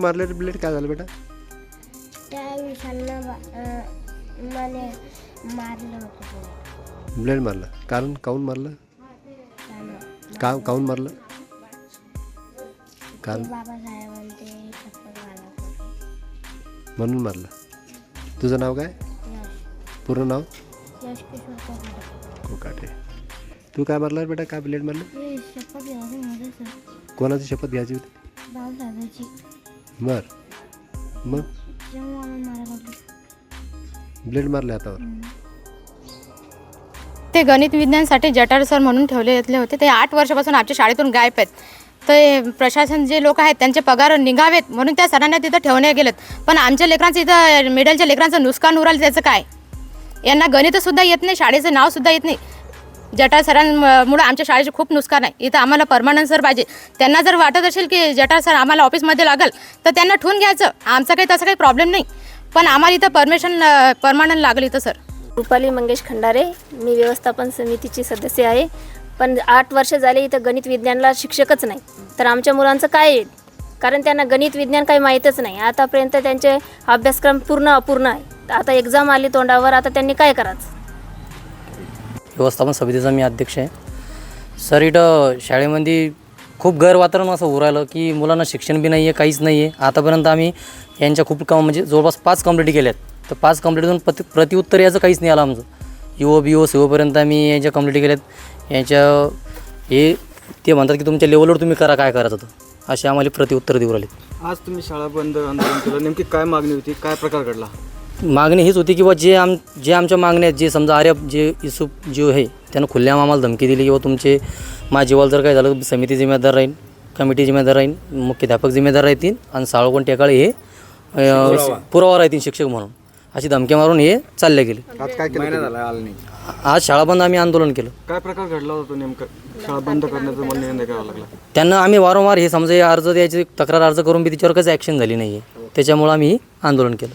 मारले ब्लेड काय झालं बेटा? त्या विशालनं बा- अं, मला मारलं होतं त्याने. ब्लेड मारलं. कारण काऊन मारलं. का काऊन मारलं? कारण? म्हणून मारलं. तुझं नाव काय? पूर्ण नाव? कोकाटे. तू काय मारलं बेटा? काय ब्लेड मारलं? कोणाची शपथ घ्यायची होती? मर. मग? जेव्हा ब्लेड मारले हातावर. ते गणित विज्ञानसाठी जटार सर म्हणून ठेवलेले होते. ते आठ वर्षापासून आमच्या शाळेतून गायब आहेत. तर प्रशासन जे लोक आहेत त्यांचे पगार निघावेत म्हणून त्या सरांना तिथं ठेवणे गेलेत. पण आमच्या लेकरांचं इथं मिडलच्या लेकरांचं नुकसान उराल त्याचं काय? यांना गणितसुद्धा येत नाही शाळेचं नावसुद्धा येत नाही. जटा सरांमुळं आमच्या शाळेचे खूप नुकसान आहे. इथं आम्हाला परमानंट सर पाहिजे. त्यांना जर वाटत असेल की जटा सर आम्हाला ऑफिसमध्ये लागेल तर त्यांना ठेवून घ्यायचं. आमचा काही तसं काही प्रॉब्लेम नाही. पण आम्हाला इथं परमिशन परमानंट लागेल इथं सर. रुपाली मंगेश खंडारे मी व्यवस्थापन समितीची सदस्य आहे. पण आठ वर्ष झाले इथं गणित विज्ञानला शिक्षकच नाही. तर आमच्या मुलांचं काय आहे कारण त्यांना गणित विज्ञान काही माहीतच नाही. आतापर्यंत त्यांचे अभ्यासक्रम पूर्ण अपूर्ण आहे. आता एक्झाम आली तोंडावर आता त्यांनी काय करायचं? व्यवस्थापन समितीचा मी अध्यक्ष आहे. सर इथं शाळेमध्ये खूप गैरवातावरण असं उरायलं की मुलांना शिक्षण बी नाही आहे काहीच नाही आहे आतापर्यंत आम्ही यांच्या खूप कम म्हणजे जवळपास पाच कंप्लिटी केल्या आहेत तर पाच कंप्लिटीतून प्रति प्रतिउत्तर याचं काहीच नाही आलं आमचं. युओ बी ओ सी ओपर्यंत आम्ही यांच्या कंप्लीट केल्यात. यांच्या हे ते म्हणतात की तुमच्या लेवलवर तुम्ही करा काय करायचं तर. असे आम्हाला प्रतिउत्तर देऊ राहिले आज तुम्ही शाळा बंद आंदोलन केलं. नेमकी काय मागणी होती? काय प्रकार घडला? मागणी हीच होती की बा जे आम जे आमच्या मागण्या आहेत जे समजा आर्य जे इसूप जे आहे त्यानं खुल्ल्याम आम्हाला धमकी दिली किंवा तुमचे माझ्या जीवाला जर काय झालं समिती जिम्मेदार राहील कमिटी जिम्मेदार राहील मुख्याध्यापक जिम्मेदार राहतील आणि साळवण टेकाळे हे पुरावा राहतील शिक्षक म्हणून. अशी धमक्या मारून हे चालले गेले. आज काय केलं महिना झाला आला नाही. आज शाळा बंद आम्ही आंदोलन केलं. काय प्रकार घडला होता नेमकं? शाळा बंद करण्याचा मला निर्णय करावा लागला. त्यांना आम्ही वारंवार हे समजा हे अर्ज द्यायचे तक्रार अर्ज करून बी त्याच्यावर काहीच ॲक्शन झाली नाही आहे त्याच्यामुळं आम्ही हे आंदोलन केलं.